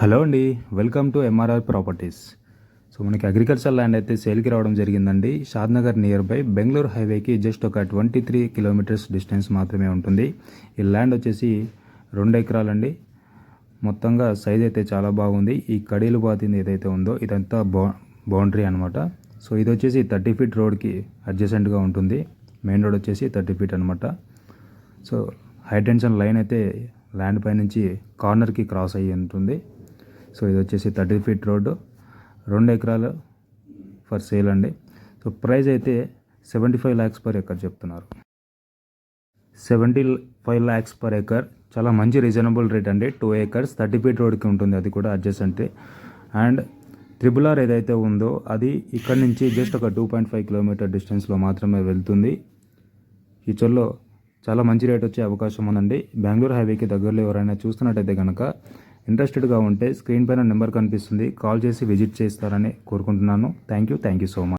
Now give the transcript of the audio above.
Hello అండి welcome to MRR properties so మనకి agriculture land అయితే సేల్కి రావడం జరిగిందండి. షాద్నగర్ నియర్ బై బెంగళూరు హైవేకి జస్ట్ ఒక ట్వంటీ త్రీ కిలోమీటర్స్ డిస్టెన్స్ మాత్రమే ఉంటుంది. ఈ ల్యాండ్ వచ్చేసి రెండు ఎకరాలండి. మొత్తంగా సైజ్ అయితే చాలా బాగుంది. ఈ కడీలు బాతింది ఏదైతే ఉందో ఇదంతా బౌ బౌండరీ అనమాట సో ఇది వచ్చేసి థర్టీ ఫీట్ రోడ్కి అడ్జసెంట్గా ఉంటుంది. మెయిన్ రోడ్ వచ్చేసి థర్టీ ఫీట్ అనమాట సో హైటెన్షన్ లైన్ అయితే ల్యాండ్ పై నుంచి కార్నర్కి క్రాస్ అయ్యి ఉంటుంది. సో ఇది వచ్చేసి థర్టీ ఫీట్ రోడ్డు. రెండు ఎకరాలు ఫర్ సేల్ అండి. సో ప్రైస్ అయితే seventy five lakhs per acre చెప్తున్నారు. Seventy five lakhs per acre. చాలా మంచి రీజనబుల్ రేట్ అండి. టూ ఏకర్స్ థర్టీ ఫీట్ రోడ్కి ఉంటుంది. అది కూడా అడ్జస్ట్ అండ్ త్రిబుల్ ఆర్ ఏదైతే ఉందో అది ఇక్కడ నుంచి జస్ట్ ఒక టూ పాయింట్ ఫైవ్ కిలోమీటర్ డిస్టెన్స్లో మాత్రమే వెళ్తుంది. ఫ్యూచర్లో చాలా మంచి రేట్ వచ్చే అవకాశం ఉందండి. బెంగళూరు హైవేకి దగ్గరలో ఎవరైనా చూస్తున్నట్టయితే కనుక ఇంట్రెస్టెడ్గా ఉంటే స్క్రీన్ పైన నెంబర్ కనిపిస్తుంది. కాల్ చేసి విజిట్ చేస్తారని కోరుకుంటున్నాను. Thank you thank you so much